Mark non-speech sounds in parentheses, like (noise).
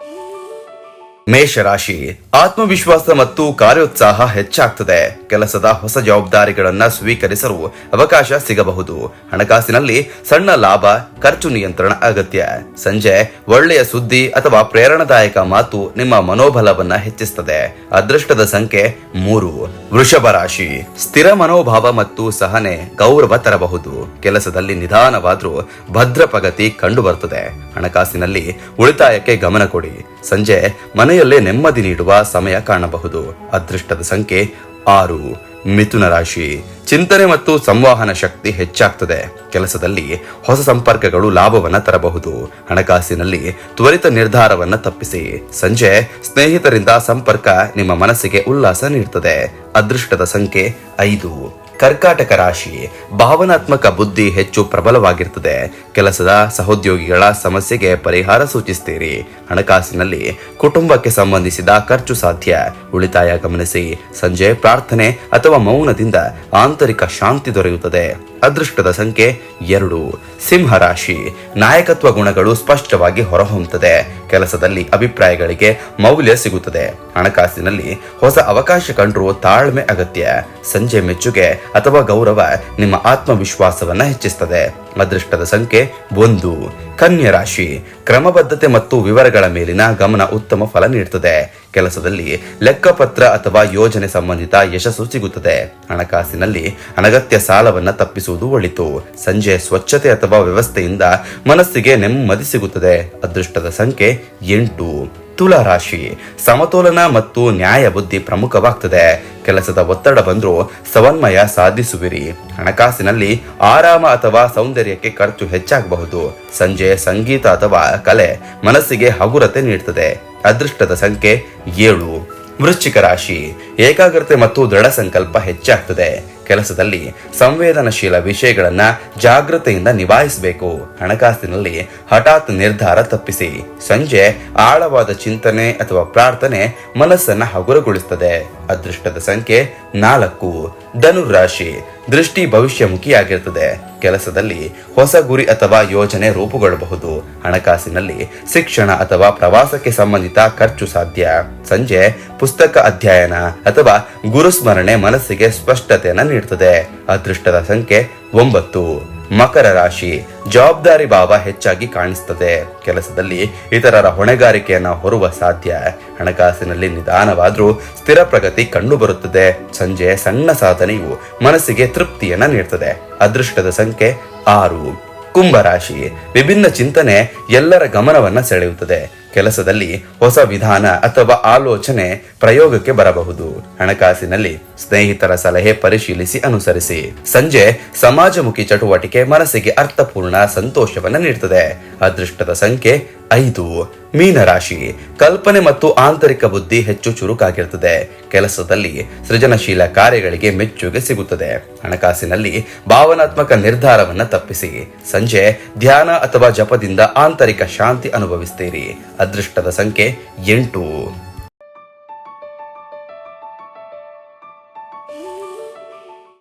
Bye. (laughs) ಮೇಷರಾಶಿ. ಆತ್ಮವಿಶ್ವಾಸ ಮತ್ತು ಕಾರ್ಯೋತ್ಸಾಹ ಹೆಚ್ಚಾಗ್ತದೆ. ಕೆಲಸದ ಹೊಸ ಜವಾಬ್ದಾರಿಗಳನ್ನ ಸ್ವೀಕರಿಸಲು ಅವಕಾಶ ಸಿಗಬಹುದು. ಹಣಕಾಸಿನಲ್ಲಿ ಸಣ್ಣ ಲಾಭ, ಖರ್ಚು ನಿಯಂತ್ರಣ ಅಗತ್ಯ. ಸಂಜೆ ಒಳ್ಳೆಯ ಸುದ್ದಿ ಅಥವಾ ಪ್ರೇರಣಾದಾಯಕ ಮಾತು ನಿಮ್ಮ ಮನೋಬಲವನ್ನ ಹೆಚ್ಚಿಸುತ್ತದೆ ಅದೃಷ್ಟದ ಸಂಖ್ಯೆ ಮೂರು. ವೃಷಭ ರಾಶಿ. ಸ್ಥಿರ ಮನೋಭಾವ ಮತ್ತು ಸಹನೆ ಗೌರವ ತರಬಹುದು. ಕೆಲಸದಲ್ಲಿ ನಿಧಾನವಾದ್ರೂ ಭದ್ರ ಪ್ರಗತಿ ಕಂಡು ಬರ್ತದೆ ಹಣಕಾಸಿನಲ್ಲಿ ಉಳಿತಾಯಕ್ಕೆ ಗಮನ ಕೊಡಿ. ಸಂಜೆ ಮನೆಯಲ್ಲೇ ನೆಮ್ಮದಿ ನೀಡುವ ಸಮಯ ಕಾಣಬಹುದು. ಅದೃಷ್ಟದ ಸಂಖ್ಯೆ ಆರು. ಮಿಥುನ ರಾಶಿ. ಚಿಂತನೆ ಮತ್ತು ಸಂವಹನ ಶಕ್ತಿ ಹೆಚ್ಚಾಗ್ತದೆ. ಕೆಲಸದಲ್ಲಿ ಹೊಸ ಸಂಪರ್ಕಗಳು ಲಾಭವನ್ನ ತರಬಹುದು. ಹಣಕಾಸಿನಲ್ಲಿ ತ್ವರಿತ ನಿರ್ಧಾರವನ್ನ ತಪ್ಪಿಸಿ. ಸಂಜೆ, ಸ್ನೇಹಿತರಿಂದ ಸಂಪರ್ಕ ನಿಮ್ಮ ಮನಸ್ಸಿಗೆ ಉಲ್ಲಾಸ ನೀಡುತ್ತದೆ ಅದೃಷ್ಟದ ಸಂಖ್ಯೆ ಐದು. ಕರ್ಕಾಟಕ ರಾಶಿ ಭಾವನಾತ್ಮಕ ಬುದ್ಧಿ ಹೆಚ್ಚು ಪ್ರಬಲವಾಗಿರುತ್ತದೆ ಕೆಲಸದ ಸಹೋದ್ಯೋಗಿಗಳ ಸಮಸ್ಯೆಗೆ ಪರಿಹಾರ ಸೂಚಿಸುತ್ತೀರಿ ಹಣಕಾಸಿನಲ್ಲಿ ಕುಟುಂಬಕ್ಕೆ ಸಂಬಂಧಿಸಿದ ಖರ್ಚು ಸಾಧ್ಯ. ಉಳಿತಾಯ ಗಮನಿಸಿ. ಸಂಜೆ ಪ್ರಾರ್ಥನೆ ಅಥವಾ ಮೌನದಿಂದ ಆಂತರಿಕ ಶಾಂತಿ ದೊರೆಯುತ್ತದೆ. ಅದೃಷ್ಟದ ಸಂಖ್ಯೆ ಎರಡು. ಸಿಂಹ ರಾಶಿ. ನಾಯಕತ್ವ ಗುಣಗಳು ಸ್ಪಷ್ಟವಾಗಿ ಹೊರಹೊಮ್ಮುತ್ತದೆ. ಕೆಲಸದಲ್ಲಿ ಅಭಿಪ್ರಾಯಗಳಿಗೆ ಮೌಲ್ಯ ಸಿಗುತ್ತದೆ. ಹಣಕಾಸಿನಲ್ಲಿ ಹೊಸ ಅವಕಾಶ ಕಂಡ್ರು ತಾಳ್ಮೆ ಅಗತ್ಯ. ಸಂಜೆ ಮೆಚ್ಚುಗೆ ಅಥವಾ ಗೌರವ ನಿಮ್ಮ ಆತ್ಮವಿಶ್ವಾಸವನ್ನ ಹೆಚ್ಚಿಸುತ್ತದೆ ಅದೃಷ್ಟದ ಸಂಖ್ಯೆ ಒಂದು. ಕನ್ಯಾ ರಾಶಿ. ಕ್ರಮಬದ್ಧತೆ ಮತ್ತು ವಿವರಗಳ ಮೇಲಿನ ಗಮನ ಉತ್ತಮ ಫಲ ನೀಡುತ್ತದೆ ಕೆಲಸದಲ್ಲಿ ಲೆಕ್ಕಪತ್ರ ಅಥವಾ ಯೋಜನೆ ಸಂಬಂಧಿತ ಯಶಸ್ಸು ಸಿಗುತ್ತದೆ. ಹಣಕಾಸಿನಲ್ಲಿ ಅನಗತ್ಯ ಸಾಲವನ್ನ ತಪ್ಪಿಸುವುದು ಒಳಿತು. ಸಂಜೆ ಸ್ವಚ್ಛತೆ ಅಥವಾ ವ್ಯವಸ್ಥೆಯಿಂದ ಮನಸ್ಸಿಗೆ ನೆಮ್ಮದಿ ಸಿಗುತ್ತದೆ. ಅದೃಷ್ಟದ ಸಂಖ್ಯೆ ಎಂಟು. ತುಲಾ ರಾಶಿ. ಸಮತೋಲನ ಮತ್ತು ನ್ಯಾಯ ಬುದ್ಧಿ ಪ್ರಮುಖವಾಗ್ತದೆ. ಕೆಲಸದ ಒತ್ತಡ ಬಂದರೂ ಸಮನ್ವಯ ಸಾಧಿಸುವಿರಿ. ಹಣಕಾಸಿನಲ್ಲಿ ಆರಾಮ ಅಥವಾ ಸೌಂದರ್ಯಕ್ಕೆ ಖರ್ಚು ಹೆಚ್ಚಾಗಬಹುದು. ಸಂಜೆ ಸಂಗೀತ ಅಥವಾ ಕಲೆ ಮನಸ್ಸಿಗೆ ಹಗುರತೆ ನೀಡುತ್ತದೆ ಅದೃಷ್ಟದ ಸಂಖ್ಯೆ ಏಳು. ವೃಶ್ಚಿಕ ರಾಶಿ, ಏಕಾಗ್ರತೆ ಮತ್ತು ದೃಢ ಸಂಕಲ್ಪ ಹೆಚ್ಚಾಗ್ತದೆ. ಕೆಲಸದಲ್ಲಿ ಸಂವೇದನಶೀಲ ವಿಷಯಗಳನ್ನ ಜಾಗೃತೆಯಿಂದ ನಿಭಾಯಿಸಬೇಕು. ಹಣಕಾಸಿನಲ್ಲಿ ಹಠಾತ್ ನಿರ್ಧಾರ ತಪ್ಪಿಸಿ. ಸಂಜೆ ಆಳವಾದ ಚಿಂತನೆ ಅಥವಾ ಪ್ರಾರ್ಥನೆ ಮನಸ್ಸನ್ನ ಹಗುರಗೊಳಿಸುತ್ತದೆ ಅದೃಷ್ಟದ ಸಂಖ್ಯೆ ನಾಲ್ಕು. ಧನುರಾಶಿ ದೃಷ್ಟಿ ಭವಿಷ್ಯಮುಖಿಯಾಗಿರುತ್ತದೆ. ಕೆಲಸದಲ್ಲಿ ಹೊಸ ಗುರಿ ಅಥವಾ ಯೋಜನೆ ರೂಪುಗೊಳ್ಳಬಹುದು. ಹಣಕಾಸಿನಲ್ಲಿ ಶಿಕ್ಷಣ ಅಥವಾ ಪ್ರವಾಸಕ್ಕೆ ಸಂಬಂಧಿತ ಖರ್ಚು ಸಾಧ್ಯ. ಸಂಜೆ ಪುಸ್ತಕ ಅಧ್ಯಯನ ಅಥವಾ ಗುರುಸ್ಮರಣೆ ಮನಸ್ಸಿಗೆ ಸ್ಪಷ್ಟತೆಯನ್ನು ನೀಡುತ್ತದೆ. ಅದೃಷ್ಟದ ಸಂಖ್ಯೆ ಒಂಬತ್ತು. ಮಕರ ರಾಶಿ ಜವಾಬ್ದಾರಿ ಭಾವ ಹೆಚ್ಚಾಗಿ ಕಾಣಿಸ್ತದೆ. ಕೆಲಸದಲ್ಲಿ ಇತರರ ಹೊಣೆಗಾರಿಕೆಯನ್ನ ಹೊರುವ ಸಾಧ್ಯ. ಹಣಕಾಸಿನಲ್ಲಿ ನಿಧಾನವಾದ್ರೂ ಸ್ಥಿರ ಪ್ರಗತಿ ಕಂಡು ಬರುತ್ತದೆ. ಸಂಜೆ ಸಣ್ಣ ಸಾಧನೆಯು ಮನಸ್ಸಿಗೆ ತೃಪ್ತಿಯನ್ನ ನೀಡುತ್ತದೆ ಅದೃಷ್ಟದ ಸಂಖ್ಯೆ ಆರು. ಕುಂಭರಾಶಿ ವಿಭಿನ್ನ ಚಿಂತನೆ ಎಲ್ಲರ ಗಮನವನ್ನ ಸೆಳೆಯುತ್ತದೆ. ಕೆಲಸದಲ್ಲಿ ಹೊಸ ವಿಧಾನ ಅಥವಾ ಆಲೋಚನೆ ಪ್ರಯೋಗಕ್ಕೆ ಬರಬಹುದು. ಹಣಕಾಸಿನಲ್ಲಿ ಸ್ನೇಹಿತರ ಸಲಹೆ ಪರಿಶೀಲಿಸಿ ಅನುಸರಿಸಿ. ಸಂಜೆ ಸಮಾಜಮುಖಿ ಚಟುವಟಿಕೆ ಮನಸ್ಸಿಗೆ ಅರ್ಥಪೂರ್ಣ ಸಂತೋಷವನ್ನು ನೀಡುತ್ತದೆ ಅದೃಷ್ಟದ ಸಂಖ್ಯೆ ಐದು ಮೀನರಾಶಿ ಕಲ್ಪನೆ ಮತ್ತು ಆಂತರಿಕ ಬುದ್ಧಿ ಹೆಚ್ಚು ಚುರುಕಾಗಿರುತ್ತದೆ. ಕೆಲಸದಲ್ಲಿ ಸೃಜನಶೀಲ ಕಾರ್ಯಗಳಿಗೆ ಮೆಚ್ಚುಗೆ ಸಿಗುತ್ತದೆ. ಹಣಕಾಸಿನಲ್ಲಿ ಭಾವನಾತ್ಮಕ ನಿರ್ಧಾರವನ್ನ ತಪ್ಪಿಸಿ. ಸಂಜೆ ಧ್ಯಾನ ಅಥವಾ ಜಪದಿಂದ ಆಂತರಿಕ ಶಾಂತಿ ಅನುಭವಿಸ್ತೀರಿ. ಅದೃಷ್ಟದ ಸಂಖ್ಯೆ ಎಂಟು.